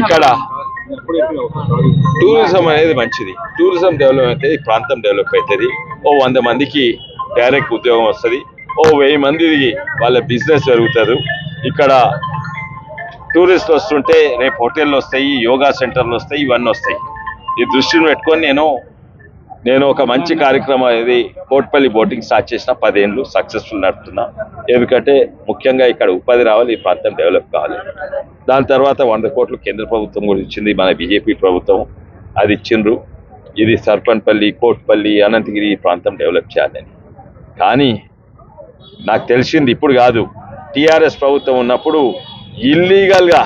ఇక్కడ టూరిజం అనేది మంచిది. టూరిజం డెవలప్ అయితే ఈ ప్రాంతం డెవలప్ అవుతుంది. ఓ వంద మందికి డైరెక్ట్ ఉద్యోగం వస్తుంది. ఓ వెయ్యి మందికి వాళ్ళ బిజినెస్ జరుగుతుంది. ఇక్కడ టూరిస్టులు వస్తుంటే రేపు హోటళ్ళు వస్తాయి యోగా సెంటర్లు వస్తాయి ఇవన్నీ వస్తాయి. ఈ దృష్టిని పెట్టుకొని నేను నేను ఒక మంచి కార్యక్రమం అనేది కోట్పల్లి బోటింగ్ స్టార్ట్ చేసిన పదేళ్ళు సక్సెస్ఫుల్ నడుపుతున్నా. ఎందుకంటే ముఖ్యంగా ఇక్కడ ఉపాధి రావాలి ఈ ప్రాంతం డెవలప్ కావాలి. దాని తర్వాత వంద కోట్లు కేంద్ర ప్రభుత్వం కూడా ఇచ్చింది మన బీజేపీ ప్రభుత్వం. అది ఇచ్చిండ్రు. ఇది సర్పన్పల్లి కోట్పల్లి అనంతగిరి ఈ ప్రాంతం డెవలప్ చేయాలని కానీ నాకు తెలిసింది ఇప్పుడు కాదు. టీఆర్ఎస్ ప్రభుత్వం ఉన్నప్పుడు ఇల్లీగల్గా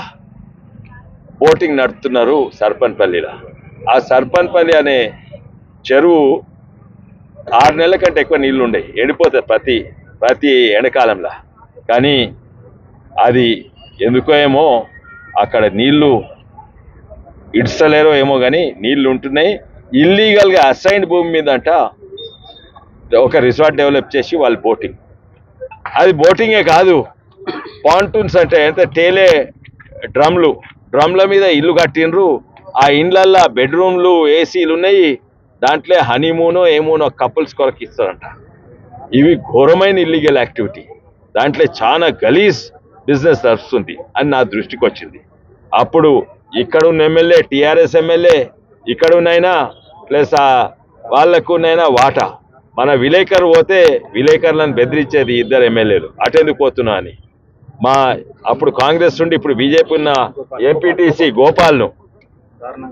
బోటింగ్ నడుపుతున్నారు సర్పన్పల్లిలో ఆ సర్పన్పల్లి అనే చెరువు ఆరు నెలల కంటే ఎక్కువ నీళ్ళు ఉండయి ఎండిపోతుంది ప్రతి ప్రతి ఎండాకాలంలో. కానీ అది ఎందుకో ఏమో అక్కడ నీళ్ళు ఇడ్చలేరో ఏమో కానీ నీళ్ళు ఉంటున్నాయి. ఇల్లీగల్గా అసైన్డ్ భూమి మీద అంట ఒక రిసార్ట్ డెవలప్ చేసి వాళ్ళు బోటింగ్. అది బోటింగే కాదు. పాంటూన్స్ అంటే ఎంత తేలే డ్రమ్లు. డ్రమ్ల మీద ఇల్లు కట్టిండ్రు. ఆ ఇండ్లల్లో బెడ్రూమ్లు ఏసీలు ఉన్నాయి. దాంట్లో హనీమూనో ఏమూనో కపుల్స్ కొరకు ఇస్తారంట. ఇవి ఘోరమైన ఇల్లీగల్ యాక్టివిటీ దాంట్లో చాలా గలీజ్ బిజినెస్ నడుస్తుంది అని నా దృష్టికి వచ్చింది. అప్పుడు ఇక్కడ ఉన్న ఎమ్మెల్యే టీఆర్ఎస్ ఎమ్మెల్యే ఇక్కడ ఉన్నైనా ప్లస్ వాళ్ళకు వాళ్ళకున్నైనా వాటా. మన విలేకరు పోతే విలేకరులను బెదిరించేది ఇద్దరు ఎమ్మెల్యేలు. అటెందుకు పోతున్నా అని. మా అప్పుడు కాంగ్రెస్ నుండి ఇప్పుడు బీజేపీ ఉన్న ఎంపీటీసీ గోపాల్ను.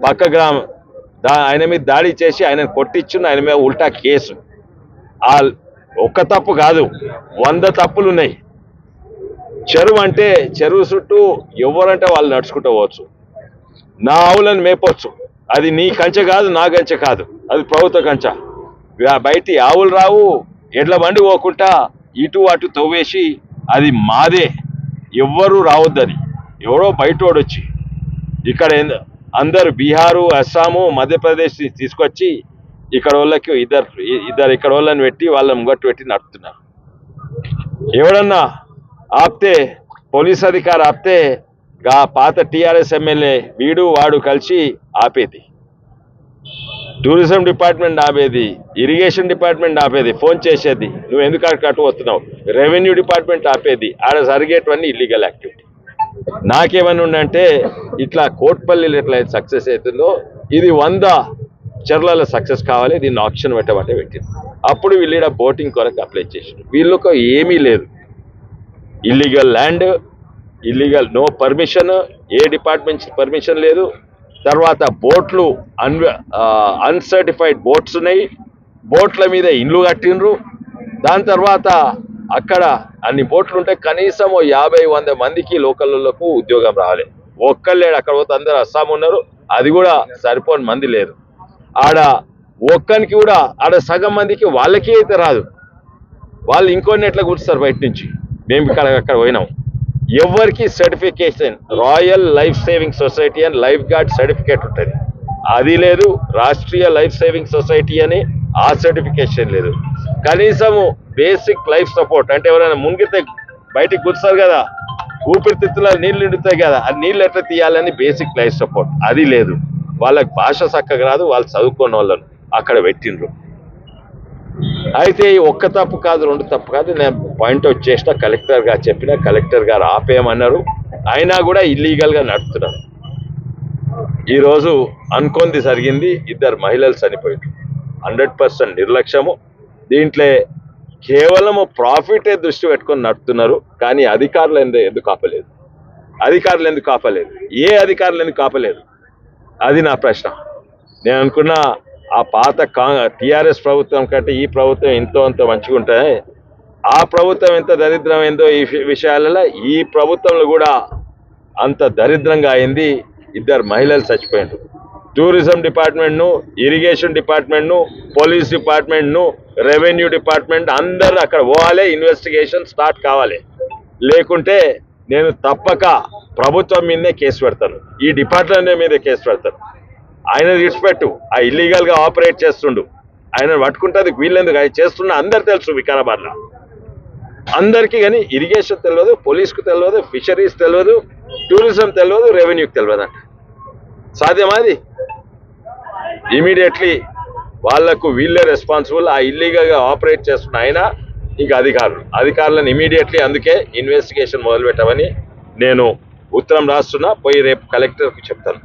పక్క గ్రామం దా ఆయన మీద దాడి చేసి ఆయన కొట్టించున్న ఆయన మీద ఉల్టా కేసు. ఆ ఒక్క తప్పు కాదు వంద తప్పులు ఉన్నాయి. చెరువు అంటే చెరువు చుట్టూ ఎవరంటే వాళ్ళు నడుచుకుంటూ పోవచ్చు. నా ఆవులను మేపొచ్చు. అది నీ కంచె కాదు నా కంచె కాదు. అది ప్రభుత్వ కంచె. వా- బయటి ఆవులు రావు ఎడ్ల బండి పోకుండా ఇటు అటు తవ్వేసి అది మాదే. ఎవ్వరూ రావద్దని. ఎవరో బయటోడొచ్చి ఇక్కడ ఏందో అందరు బీహారు అస్సాము మధ్యప్రదేశ్ తీసుకొచ్చి ఇక్కడ వాళ్ళకి ఇద్దరు ఇద్దరు ఇక్కడ వాళ్ళని పెట్టి వాళ్ళ ముంగట్టు పెట్టి నడుపుతున్నారు. ఎవడన్నా ఆపితే పోలీస్ అధికారి ఆపితే గా పాత టీఆర్ఎస్ ఎమ్మెల్యే వీడు వాడు కలిసి ఆపేది. టూరిజం డిపార్ట్మెంట్ ఆపేది ఇరిగేషన్ డిపార్ట్మెంట్ ఆపేది ఫోన్ చేసేది. నువ్వు ఎందుకు అక్కడ వస్తున్నావు? రెవెన్యూ డిపార్ట్మెంట్ ఆపేది. ఆడ జరిగేటివన్నీ ఇల్లీగల్ యాక్టివిటీ నాకేమన్నా అంటే ఇట్లా కోట్పల్లిలో ఎట్లా సక్సెస్ అవుతుందో ఇది వంద చెర్లలో సక్సెస్ కావాలి దీన్ని ఆప్షన్ పెట్టమంటే పెట్టింది. అప్పుడు వీళ్ళు బోటింగ్ కొరకు అప్లై చేసిండు వీళ్ళకు ఏమీ లేదు. Illegal land illegal no permission ఏ డిపార్ట్మెంట్ పర్మిషన్ లేదు. తర్వాత బోట్లు అన్ అన్సర్టిఫైడ్ బోట్స్ ఉన్నాయి. బోట్ల మీద ఇండ్లు కట్టిండ్రు. దాని తర్వాత అక్కడ అన్ని బోట్లు ఉంటే కనీసం ఓ యాభై వంద మందికి లోకల్లకు ఉద్యోగం రావాలి. ఒక్కళ్ళేడు అక్కడ పోతే అందరు అస్సాం ఉన్నారు. అది కూడా సరిపోని మంది లేదు. ఆడ ఒక్కనికి కూడా ఆడ సగం మందికి వాళ్ళకి అయితే రాదు. వాళ్ళు ఇంకొన్ని ఎట్లా కూర్చుస్తారు బయట నుంచి? మేము ఇక్కడ అక్కడ పోయినాం. ఎవరికి certification Royal Life Saving Society అని లైఫ్ గార్డ్ సర్టిఫికేట్ ఉంటుంది. అది లేదు రాష్ట్రీయ లైఫ్ సేవింగ్ సొసైటీ అని ఆ సర్టిఫికేషన్ లేదు. కనీసము బేసిక్ లైఫ్ సపోర్ట్. అంటే ఎవరైనా మునిగితే బయటికి కూర్చున్నారు కదా? ఊపిరితిత్తుల నీళ్ళు నిండుతాయి కదా? ఆ నీళ్ళు ఎట్లా తీయాలని బేసిక్ లైఫ్ సపోర్ట్. అది లేదు. వాళ్ళకి భాష చక్కగా రాదు వాళ్ళు చదువుకున్న వాళ్ళను అక్కడ పెట్టిండ్రు. అయితే ఒక్క తప్పు కాదు రెండు తప్పు కాదు నేను పాయింట్ అవుట్ చేసిన కలెక్టర్ గారు చెప్పిన కలెక్టర్ గారు ఆపేయమన్నారు. అయినా కూడా ఇల్లీగల్గా నడుపుతున్నారు. ఈరోజు అనుకుంది జరిగింది ఇద్దరు మహిళలు చనిపోయారు హండ్రెడ్ పర్సెంట్ నిర్లక్ష్యము. దీంట్లో కేవలము ప్రాఫిటే దృష్టి పెట్టుకొని నడుపుతున్నారు కానీ అధికారులు ఎందుకు ఎందుకు ఆపలేదు? అధికారులు ఎందుకు ఆపలేదు? ఏ అధికారులు ఎందుకు ఆపలేదు? అది నా ప్రశ్న. నేను అనుకున్న ఆ పాత కా టీఆర్ఎస్ ప్రభుత్వం కంటే ఈ ప్రభుత్వం ఎంతో అంత మంచిగా ఉంటుంది ఆ ప్రభుత్వం ఎంత దరిద్రమైందో ఈ విషయాలలో ఈ ప్రభుత్వంలో కూడా అంత దరిద్రంగా అయింది ఇద్దరు మహిళలు చచ్చిపోయినారు. టూరిజం డిపార్ట్మెంట్ను ఇరిగేషన్ డిపార్ట్మెంట్ను పోలీస్ డిపార్ట్మెంట్ను రెవెన్యూ డిపార్ట్మెంట్ అందరూ అక్కడ పోవాలి ఇన్వెస్టిగేషన్ స్టార్ట్ కావాలి. లేకుంటే నేను తప్పక ప్రభుత్వం మీదనే కేసు పెడతాను. ఈ డిపార్ట్మెంట్ మీదే కేసు పెడతాను. ఆయన విడిచిపెట్టు ఆ ఇల్లీగల్గా ఆపరేట్ చేస్తుండు. ఆయన పట్టుకుంటుంది వీళ్ళెందుకు? ఆయన చేస్తున్న అందరు తెలుసు వికారాబాద్లో. అందరికీ కానీ ఇరిగేషన్ తెలియదు పోలీస్కు తెలియదు ఫిషరీస్ తెలియదు టూరిజం తెలియదు రెవెన్యూకి తెలియదు అంట సాధ్యమాది ఇమీడియట్లీ వాళ్ళకు వీళ్ళే రెస్పాన్సిబుల్ ఆ ఇల్లీగల్గా ఆపరేట్ చేస్తున్న ఆయన ఇంకా అధికారులు. అధికారులను ఇమీడియట్లీ అందుకే ఇన్వెస్టిగేషన్ మొదలు పెట్టమని నేను ఉత్తరం రాస్తున్నా. పోయి రేపు కలెక్టర్కి చెప్తాను.